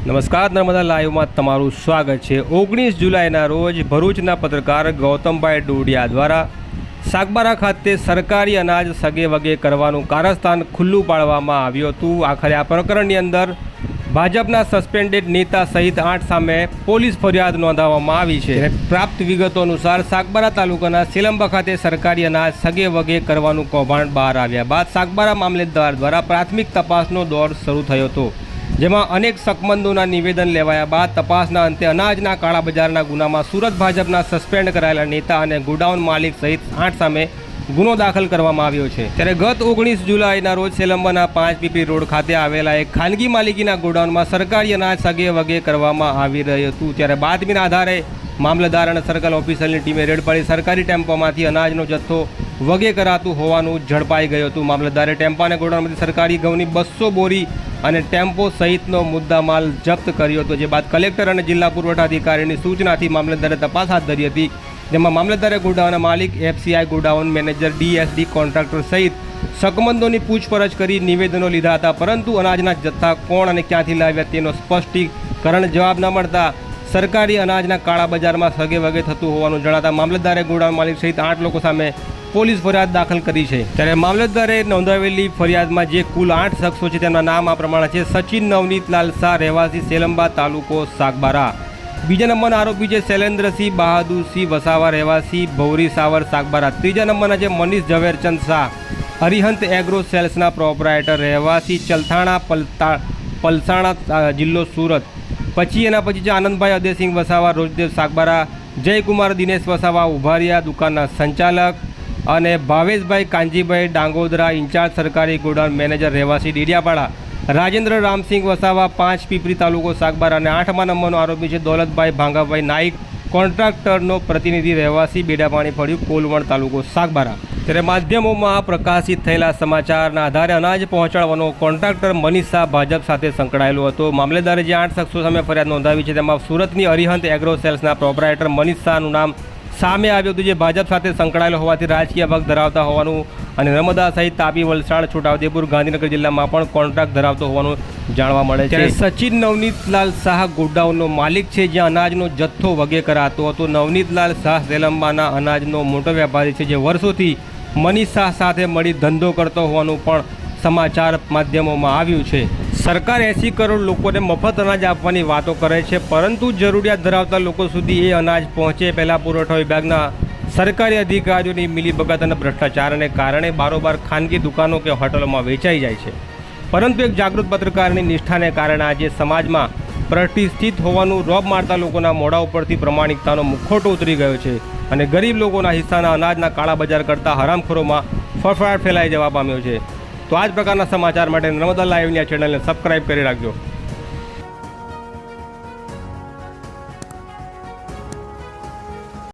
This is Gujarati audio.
નમસ્કાર, નર્મદા લાઈવમાં તમારું સ્વાગત છે. ઓગણીસ જુલાઈના રોજ ભરૂચના પત્રકાર ગૌતમભાઈ ડોડિયા દ્વારા સાગબારા ખાતે સરકારી અનાજ સગે વગે કરવાનું કારસ્થાન ખુલ્લું પાડવામાં આવ્યું હતું. આખરે આ પ્રકરણની અંદર ભાજપના સસ્પેન્ડેડ નેતા સહિત આઠ સામે પોલીસ ફરિયાદ નોંધાવવામાં આવી છે. પ્રાપ્ત વિગતો અનુસાર સાગબારા તાલુકાના સિલંબા ખાતે સરકારી અનાજ સગે વગે કરવાનું કૌભાંડ બહાર આવ્યા બાદ સાગબારા મામલેદાર દ્વારા પ્રાથમિક તપાસનો દોર શરૂ થયો હતો. જેમાં અનેક શકમંદોના નિવેદન લેવાયા બાદ તપાસના અંતે અનાજના કાળા બજારના ગુનામાં સુરત ભાજપના સસ્પેન્ડ કરાયેલા નેતા અને ગોડાઉન માલિક સહિત આઠ સામે ગુનો દાખલ કરવામાં આવ્યો છે. ત્યારે ગત ઓગણીસ જુલાઈના રોજ સેલંબાના પાંચ પીપી રોડ ખાતે આવેલા એક ખાનગી માલિકીના ગોડાઉનમાં સરકારી અનાજ સગે વગે કરવામાં આવી રહ્યું હતું. ત્યારે બાતમીના આધારે મામલતદાર અને સર્કલ ઓફિસરની ટીમે રેડ પાડી સરકારી ટેમ્પોમાંથી અનાજનો જથ્થો વગે કરાતું હોવાનું ઝડપાઈ ગયું હતું. મામલતદારે ટેમ્પાને ગોડાઉનમાંથી સરકારી ઘઉંની બસો બોરી અને ટેમ્પો સહિતનો મુદ્દામાલ જપ્ત કર્યો હતો, જે બાદ કલેક્ટર અને જિલ્લા પુરવઠા અધિકારીની સૂચનાથી મામલતદારે તપાસ હાથ ધરી હતી, જેમાં મામલતદારે ગોડાઉનના માલિક, FCI godown manager, DSD contractor સહિત સકમંદોની પૂછપરછ કરી નિવેદનો લીધા હતા, પરંતુ અનાજના જથ્થા કોણ અને ક્યાંથી લાવ્યા તેનો સ્પષ્ટીકરણ જવાબ ન મળતા સરકારી અનાજના કાળા બજારમાં સગે વગે થતું હોવાનું જણાતા મામલતદારે ગોડાઉન માલિક સહિત આઠ લોકો સામે પોલીસ ફરિયાદ દાખલ કરી છે. ત્યારે મામલતદારે નોંધાવેલી ફરિયાદમાં જે કુલ આઠ શખ્સો છે તેમના નામ આ પ્રમાણે છે. સચિન નવનીતલાલ શાહ, રહેવાસી સેલંબા તાલુકો સાગબારા. બીજા નંબરના આરોપી છે શૈલેન્દ્રસિંહ બહાદુરસિંહ વસાવા, રહેવાસી ભૌરી સાવર સાગબારા. ત્રીજા નંબરના છે મનીષ ઝવેરચંદ શાહ, હરિહંત એગ્રો સેલ્સના પ્રોપરાઇટર, રહેવાસી ચલથાણા પલતા, પલસાણા જિલ્લો સુરત. પછી એના પછી છે આનંદભાઈ અદયસિંહ વસાવા, રોજદેવ સાગબારા, જયકુમાર દિનેશ વસાવા, ઉભારિયા દુકાનના સંચાલક અને ભાવેશભાઈ કાંજીભાઈ ડાંગોદરા ઇન્ચાર્જ સરકારી ગોડાઉન મેનેજર રહેવાસી ડેડિયાપાડા. રાજેન્દ્ર રામસિંહ વસાવા પાંચ પીપરી તાલુકો સાગબારા અને આઠમા નંબરનો આરોપી છે દોલતભાઈ ભાંગાભાઈ નાઈક. કોન્ટ્રાક્ટરનો પ્રતિનિધિ રહેવાસી બેડાપાણી ફળ્યું, કોલવણ તાલુકો સાગબારા. ત્યારે માધ્યમોમાં પ્રકાશિત થયેલા સમાચારના આધારે અનાજ પહોંચાડવાનો કોન્ટ્રાક્ટર મનીષ શાહ ભાજપ સાથે સંકળાયેલો હતો. મામલેદારે જે આઠ શખ્સો સામે ફરિયાદ નોંધાવી છે, તેમાં સુરતની અરિહંત એગ્રો સેલ્સના પ્રોપરાઇટર મનીષ શાહનું નામ સામે આવ્યું હતું જે ભાજપ સાથે સંકળાયેલો હોવાથી રાજકીય ભાગ ધરાવતા હોવાનું અને નર્મદા સહિત તાપી, વલસાડ, છોટાઉદેપુર, ગાંધીનગર જિલ્લામાં પણ કોન્ટ્રાક્ટ ધરાવતો હોવાનું જાણવા મળે છે. સચિન નવનીતલાલ શાહ ગોડાઉનનો માલિક છે, જ્યાં અનાજનો જથ્થો વગે કરાતો હતો. નવનીતલાલ શાહ સેલંબાના અનાજનો મોટો વેપારી છે, જે વર્ષોથી મનીષ શાહ સાથે મળી ધંધો કરતો હોવાનું પણ સમાચાર માધ્યમોમાં આવ્યું છે. સરકાર એંસી કરોડ લોકોને મફત અનાજ આપવાની વાતો કરે છે, પરંતુ જરૂરિયાત ધરાવતા લોકો સુધી એ અનાજ પહોંચે પહેલાં પુરવઠા વિભાગના સરકારી અધિકારીઓની મિલીભગત અને ભ્રષ્ટાચારને કારણે બારોબાર ખાનગી દુકાનો કે હોટલોમાં વેચાઈ જાય છે. પરંતુ એક જાગૃત પત્રકારની નિષ્ઠાને કારણે આજે સમાજમાં પ્રતિષ્ઠિત હોવાનું રોબ મારતા લોકોના મોઢા ઉપરથી પ્રમાણિકતાનો મુખોટો ઉતરી ગયો છે અને ગરીબ લોકોના હિસ્સાના અનાજના કાળા બજાર કરતા હરામખોરોમાં ફફડાટ ફેલાઈ જવા પામ્યો છે. તો આ જ પ્રકારના સમાચાર માટે નર્મદા લાઈવની આ ચેનલને સબસ્ક્રાઈબ કરી રાખજો.